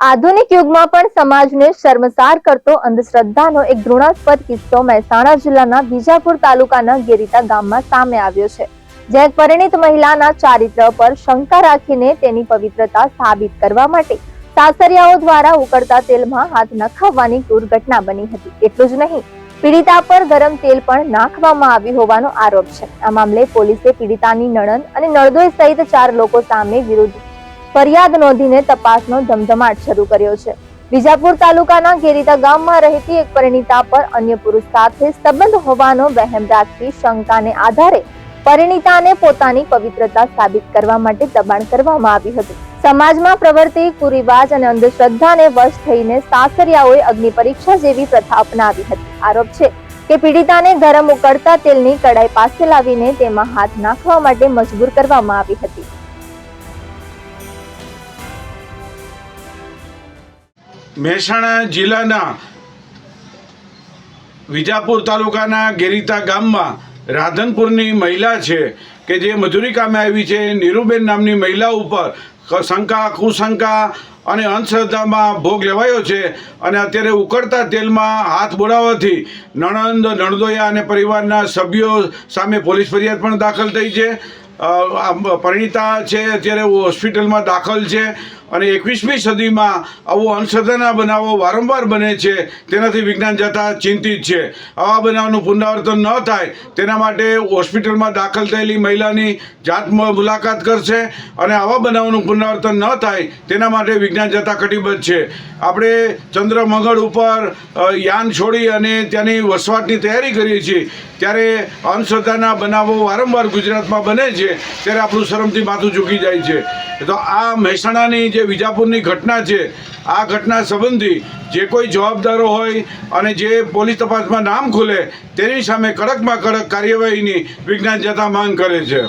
આધુનિક યુગમાં પણ સમાજને શર્મસાર કરતો અંધશ્રદ્ધાનો એક ઘૃણાસ્પદ કિસ્સો મહેસાણા જિલ્લાના બીજાપુર તાલુકાના ગેરીતા ગામમાં સામે આવ્યો છે જ્યાં એક મહિલાના ચારિત્ર પર શંકા રાખીને તેની પવિત્રતા સાબિત કરવા માટે સાસરિયાઓ દ્વારા ઉકળતા તેલમાં હાથ નખાવવાની દુર્ઘટના બની હતી. એટલું જ નહીં, પીડિતા પર ગરમ તેલ પણ નાખવામાં આવ્યું હોવાનો આરોપ છે. આ મામલે પોલીસે પીડિતાની નણંદ અને નળદોઈ સહિત ચાર લોકો સામે વિરુદ્ધ ફરિયાદ નોંધીને તપાસનો ધમધમાટ શરૂ કર્યો છે. વિજાપુર તાલુકાના ગેરીતા ગામમાં રહેતી એક પરિણીતા પર અન્ય પુરુષ સાથે સંબંધ હોવાનો વહેમ રાખી શંકાને આધારે પરિણીતાને પોતાની પવિત્રતા સાબિત કરવા માટે દબાણ કરવામાં આવ્યું હતું. સમાજમાં પ્રવર્તી કુરિવાજ અને અંધશ્રદ્ધાને વશ થઈને સાસરિયાઓએ અગ્નિ પરીક્ષા જેવી પ્રથા અપનાવી હતી. આરોપ છે કે પીડિતાને ગરમ ઉકળતા તેલની કડાઈ પાસે લાવીને તેમાં હાથ નાખવા માટે મજબૂર કરવામાં આવી હતી. મહેસાણા જિલ્લાના વિજાપુર તાલુકાના ગેરીતા ગામમાં રાધનપુરની મહિલા છે કે જે મજૂરી કામે આવી છે. નીરુબેન નામની મહિલા ઉપર શંકા, કુશંકા અને અંધશ્રદ્ધામાં ભોગ લેવાયો છે અને અત્યારે ઉકળતા તેલમાં હાથ બોલાવવાથી નણંદ, નણદોયા અને પરિવારના સભ્યો સામે પોલીસ ફરિયાદ પણ દાખલ થઈ છે. પરિણીતા છે અત્યારે હોસ્પિટલમાં દાખલ છે અને એકવીસમી સદીમાં આવો અંધશ્રદ્ધાના બનાવો વારંવાર બને છે, તેનાથી વિજ્ઞાન જતા ચિંતિત છે. આવા બનાવનું પુનરાવર્તન ન થાય, તેના માટે હોસ્પિટલમાં દાખલ થયેલી મહિલાની જાત મુલાકાત કરશે અને આવા બનાવનું પુનરાવર્તન ન થાય, તેના માટે વિજ્ઞાન જતા કટિબદ્ધ છે. આપણે ચંદ્ર મંગળ ઉપર યાન છોડી અને ત્યાંની વસવાટની તૈયારી કરીએ છીએ, ત્યારે અંધશ્રદ્ધાના બનાવો વારંવાર ગુજરાતમાં બને છે. ત્યારે આપણું શરમથી માથું ચૂકી જાય છે. તો આ મહેસાણાની જે વિજાપુરની ઘટના છે, આ ઘટના સંબંધી જે કોઈ જવાબદારો હોય અને જે પોલીસ તપાસમાં નામ ખુલે, તેની સામે કડકમાં કડક કાર્યવાહીની વિજ્ઞાન જતા માંગ કરે છે.